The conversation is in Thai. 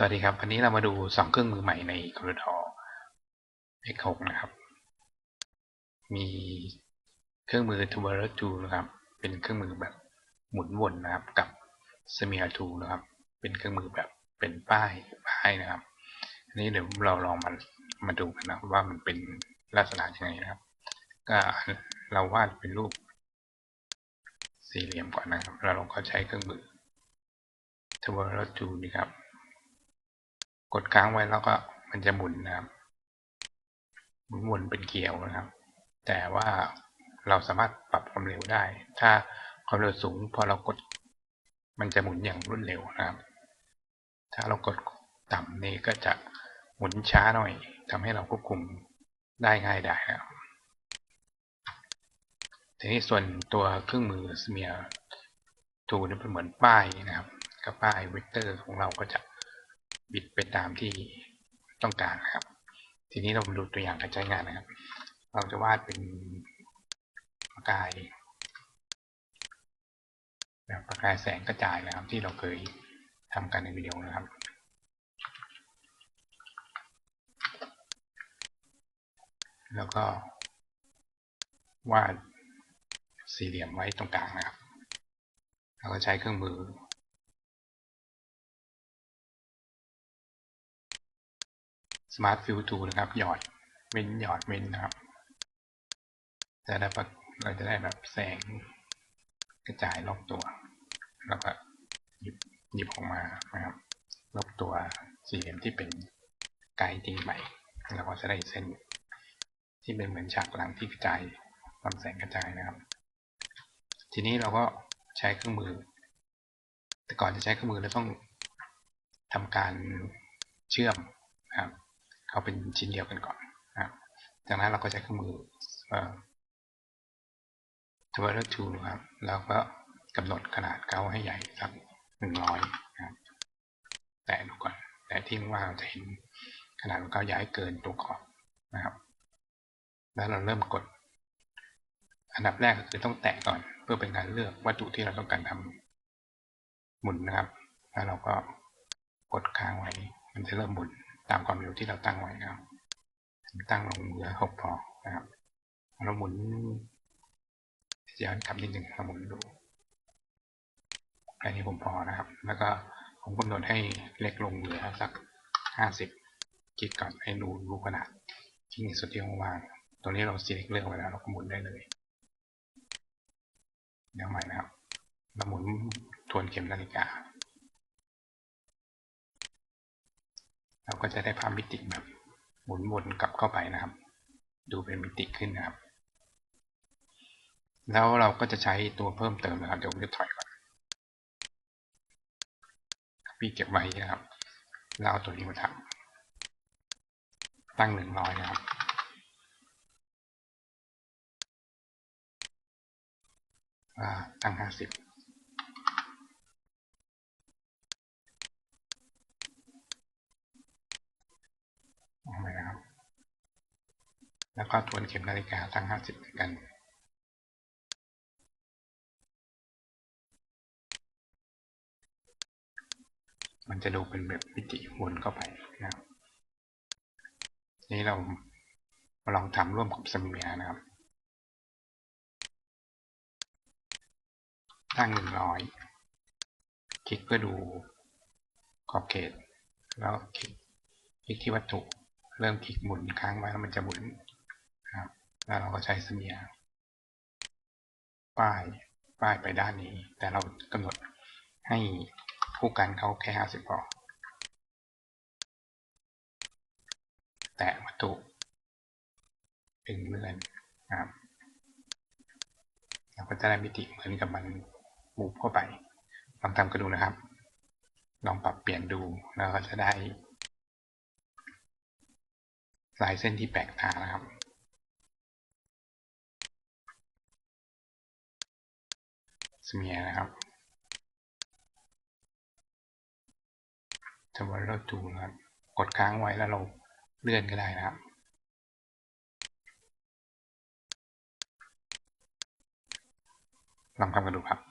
สวัสดีครับ วันนี้เรามาดูสองเครื่องมือใหม่ใน c o r r e d o r X6 นะครับ มีเครื่องมือ t u b e r 2นะครับ เป็นเครื่องมือแบบหมุนวนนะครับ กับ Smear 2นะครับ เป็นเครื่องมือแบบเป็นป้ายป้ายนะครับ อันนี้เดี๋ยวเราลองมามาดูกันนะว่ามันเป็นลักษณะยังไงนะครับ ก็เราวาดเป็นรูปสี่เหลี่ยมก่อนนะครับ เราลองก็ใช้เครื่องมือ t u b e r 2นี่ครับ กดค้างไว้แล้วก็มันจะหมุนนะครับ หมุนวนเป็นเกลียวนะครับ แต่ว่าเราสามารถปรับความเร็วได้ ถ้าความเร็วสูงพอเรากด มันจะหมุนอย่างรวดเร็วนะครับ ถ้าเรากดต่ำนี่ก็จะหมุนช้าหน่อยทำให้เราควบคุมได้ง่ายได้นะครับทีนี้ส่วนตัวเครื่องมือสเมียทูนี่เป็นเหมือนป้ายนะครับ กับป้ายเวกเตอร์ของเราก็จะ บิดไปตามที่ต้องการนะครับ ทีนี้เรามาดูตัวอย่างการใช้งานนะครับ เราจะวาดเป็นประกายแบบประกายแสงกระจายนะครับ ที่เราเคยทำกันในวิดีโอนะครับแล้วก็วาดสี่เหลี่ยมไว้ตรงกลางนะครับเราก็ใช้เครื่องมือ Smart Fill Tool นะครับ หยอดเว้นหยอดเว้นนะครับ จะได้เราจะได้แบบแสงกระจายรอบตัว แล้วก็หยิบหยิบออกมานะครับรอบตัวสี่เหลี่ยมที่เป็นไกด์จริงไปเราก็จะได้เส้น ที่เป็นเหมือนฉากหลังที่กระจายความแสงกระจายนะครับ ทีนี้เราก็ใช้เครื่องมือ แต่ก่อนจะใช้เครื่องมือเราต้องทำการเชื่อมนะครับ เขาเป็นชิ้นเดียวกันก่อนนะครับจากนั้นเราก็ใช้เครื่องมือเอ่อ t w i t t e r tool ครับ แล้วก็กำหนดขนาดเขาให้ใหญ่สักหนึ่งร้อยนะครับแต่ดูก่อนแต่ที่ว่าเราจะเห็นขนาดของเขาย้ายเกินตัวขอบนะครับ แล้วเราเริ่มกด อันดับแรกก็คือต้องแตะก่อน เพื่อเป็นการเลือกวัตถุที่เราต้องการทำหมุนนะครับ แล้วเราก็กดค้างไว้ มันจะเริ่มหมุน ตามความเร็วที่เราตั้งไว้นะครับตั้งลงเหลือหกพอนะครับเราหมุนย้อนกลับนิดหนึ่งเราหมุนดูอันนี้ผมพอนะครับ แล้วก็ผมกำหนดให้เล็กลงเหลือสักห้าสิบคิดก่อนให้ดูรูปขนาดที่สุดที่ว่างตรงนี้เรา select เลือกไว้แล้วเราก็หมุนได้เลยเดี๋ยวใหม่นะครับเราหมุนทวนเข็มนาฬิกา เราก็จะได้ภาพมิติแบบหมุนวนกลับเข้าไปนะครับ ดูเป็นมิติขึ้นนะครับ แล้วเราก็จะใช้ตัวเพิ่มเติมนะครับ เดี๋ยวผมจะถอยก่อนพี่เก็บไว้นะครับแล้วเอาตัวนี้มาทำตั้งหนึ่งร้อยนะครับตั้งห้าสิบออกมานะครับ แล้วก็ทวนเข็มนาฬิกาตั้งห้าสิบเหมือนกันมันจะดูเป็นแบบมิติวนเข้าไปนะครับ นี้เรามาลองทำร่วมกับสมียนะครับ ตั้งหนึ่งร้อยคลิกเพื่อดูขอบเขต แล้วคลิกคลิกที่วัตถุ เริ่มคลิกหมุนค้างไว้แล้วมันจะหมุน แล้วเราก็ใช้สเมียป้ายป้ายไปด้านนี้ แต่เรากำหนดให้คู่กันเขาแค่ห้าสิบพอแตะวัตถุดึงเลื่อนครับเราก็จะได้มิติเหมือนกับมันมูฟเข้าไป ลองทำกันดูนะครับ ลองปรับเปลี่ยนดูแล้วก็จะได้ลายเส้นที่แปลกตานะครับ สเมียนะครับจะว่าเราดูนะครับ กดค้างไว้แล้วเราเลื่อนก็ได้นะครับลองทำกันดูครับ